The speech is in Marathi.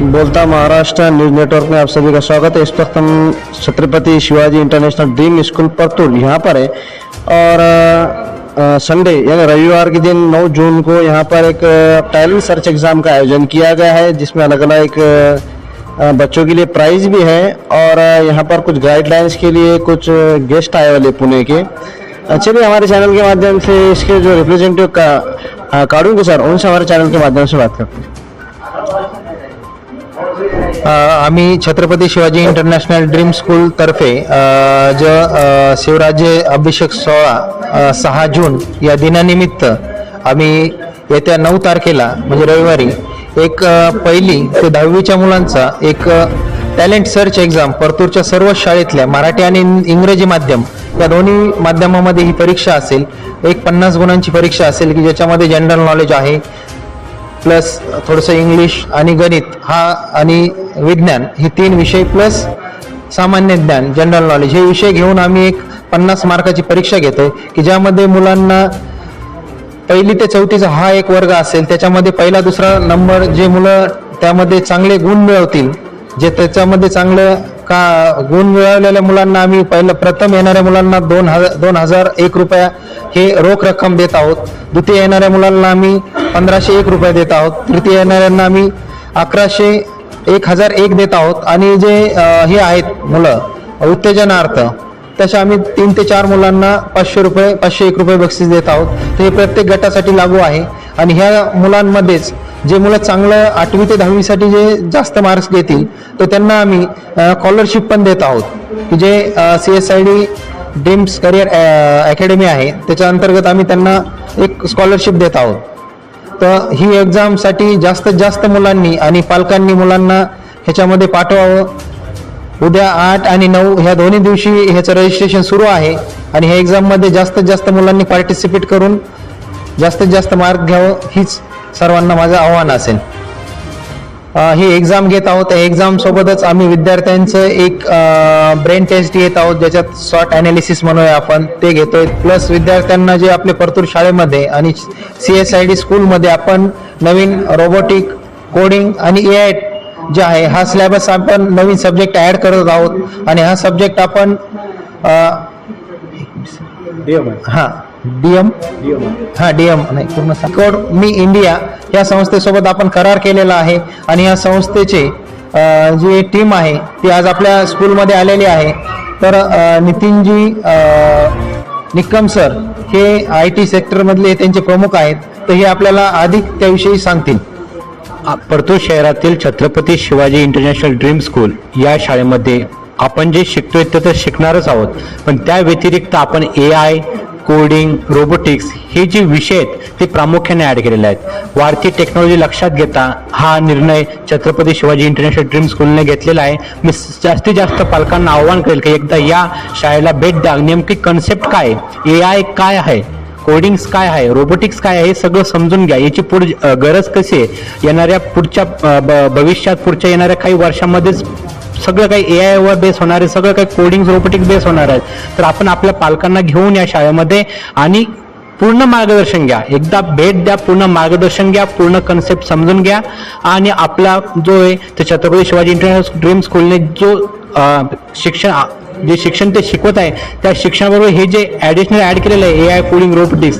बोलता महाराष्ट्र न्यूज़ नेटवर्क में आप सभी का स्वागत है। इस वक्त हम Chhatrapati Shivaji international dream school Partur, यहाँ पर है। और संडे, यानी रविवार के दिन 9 जून को यहाँ पर एक टैलेंट सर्च एग्ज़ाम का आयोजन किया गया है, जिसमें अलग अलग बच्चों के लिए प्राइज भी है। और यहाँ पर कुछ गाइडलाइंस के लिए कुछ गेस्ट आए वाले पुणे के। चलिए हमारे चैनल के माध्यम से इसके जो रिप्रेजेंटेटिव का काढूँगे सर उनसे हमारे चैनल के माध्यम से बात करते हैं। आम्ही Chhatrapati Shivaji international dream school तर्फे अ, शिवराज्य अभिषेक सोहळा सहा जून या दिनानिमित्त आम्ही येत्या नऊ तारखेला म्हणजे रविवारी एक पहिली ते दहावीच्या मुलांचा एक टॅलेंट सर्च एक्झाम परतूरच्या सर्व शाळेतल्या मराठी आणि इंग्रजी माध्यम या दोन्ही माध्यमामध्ये ही परीक्षा असेल. एक पन्नास गुणांची परीक्षा असेल की ज्याच्यामध्ये जनरल नॉलेज आहे प्लस थोडंसं इंग्लिश आणि गणित हा आणि विज्ञान हे तीन विषय प्लस सामान्य ज्ञान जनरल नॉलेज हे विषय घेऊन आम्ही एक पन्नास मार्काची परीक्षा घेतोय की ज्यामध्ये मुलांना पहिली ते चौथीचा हा एक वर्ग असेल त्याच्यामध्ये पहिला दुसरा नंबर जे मुलं त्यामध्ये चांगले गुण मिळवतील जे त्याच्यामध्ये चांगलं का गुण मिळवलेल्या मुलांना आम्ही पहिलं प्रथम येणाऱ्या मुलांना दोन हजार दोन हजार एक रुपया हे रोख रक्कम देत आहोत. द्वितीय येणाऱ्या मुलांना आम्ही पंधराशे एक रुपये देत आहोत. तृतीय येणाऱ्यांना आम्ही अकराशे एक हजार एक देत आहोत. आणि जे हे आहेत मुलं उत्तेजनार्थ तसे आम्ही तीन ते चार मुलांना पाचशे रुपये पाचशे एक रुपये बक्षीस देत आहोत. तर हे प्रत्येक गटासाठी लागू आहे. आणि ह्या मुलांमध्येच जे मुलं चांगलं आठवी ते दहावीसाठी जे जास्त मार्क्स घेतील तर त्यांना आम्ही स्कॉलरशिप पण देत आहोत. की जे C S I D dreams career academy आहे त्याच्या अंतर्गत आम्ही त्यांना एक स्कॉलरशिप देत आहोत. तर ही एक्झामसाठी जास्तीत जास्त मुलांनी आणि पालकांनी मुलांना ह्याच्यामध्ये पाठवावं. उद्या आठ आणि नऊ ह्या दोन्ही दिवशी ह्याचं रजिस्ट्रेशन सुरू आहे आणि ह्या एक्झाममध्ये जास्तीत जास्त मुलांनी पार्टिसिपेट करून जास्तीत जास्त मार्क घ्यावं हीच सर्वांना माझं आव्हान असेल. ही एक्झाम घेत आहोत. त्या एक्झाम सोबतच आम्ही विद्यार्थ्यांचं एक ब्रेन टेस्ट घेत आहोत ज्याच्यात शॉर्ट अनालिसिस म्हणूया आपण ते घेतोय. प्लस विद्यार्थ्यांना जे आपले परतूर शाळेमध्ये आणि सी एस आय डी स्कूलमध्ये आपण नवीन रोबोटिक कोडिंग आणि ए आय जे आहे हा सिलेबस आपण नवीन सब्जेक्ट ॲड करत आहोत. आणि हा सब्जेक्ट आपण हा डीएम? हा डीएम. नाही पूर्ण कोड मी इंडिया. या संस्थेसोबत आपण करार केलेला आहे आणि या संस्थेचे जी टीम आहे ती आज आपल्या स्कूलमध्ये आलेली आहे. तर नितीनजी अ, निक्कम सर हे आय टी सेक्टरमधले त्यांचे प्रमुख आहेत. तर हे आपल्याला अधिक त्याविषयी सांगतील. परतूर शहरातील Chhatrapati Shivaji international dream school या शाळेमध्ये आपण जे शिकतोय ते तर शिकणारच आहोत. पण त्या व्यतिरिक्त आपण ए आय कोडिंग रोबोटिक्स हे जे विषय आहेत ते प्रामुख्याने ॲड केलेले आहेत. वाढती टेक्नॉलॉजी लक्षात घेता हा निर्णय छत्रपती शिवाजी इंटरनॅशनल ड्रीम स्कूलने घेतलेला आहे. मी जास्तीत जास्त पालकांना आव्हान करेल की एकदा या शाळेला भेट द्या नेमकी कन्सेप्ट काय ए आय काय आहे? कोडिंग्स काय आहे? रोबोटिक्स काय आहे? हे सगळं समजून घ्या. याची पुढ गरज कशी आहे? येणाऱ्या पुढच्या ब- भविष्यात पुढच्या येणाऱ्या काही वर्षामध्येच सगळं काही ए आय वर बेस होणार आहे सगळं काही कोडिंग रोबोटिक बेस होणार आहे. तर आपण आपल्या पालकांना घेऊन या शाळेमध्ये आणि पूर्ण मार्गदर्शन घ्या. एकदा भेट द्या पूर्ण मार्गदर्शन घ्या पूर्ण कन्सेप्ट समजून घ्या आणि आपला जो आहे ते छत्रपती शिवाजी इंटरनॅशनल ड्रीम स्कूलने जो शिक्षण जे शिक्षण ते शिकवत आहे त्या शिक्षणाबरोबर हे जे ॲडिशनल ॲड केलेलं आहे ए आय कोडिंग रोबोटिक्स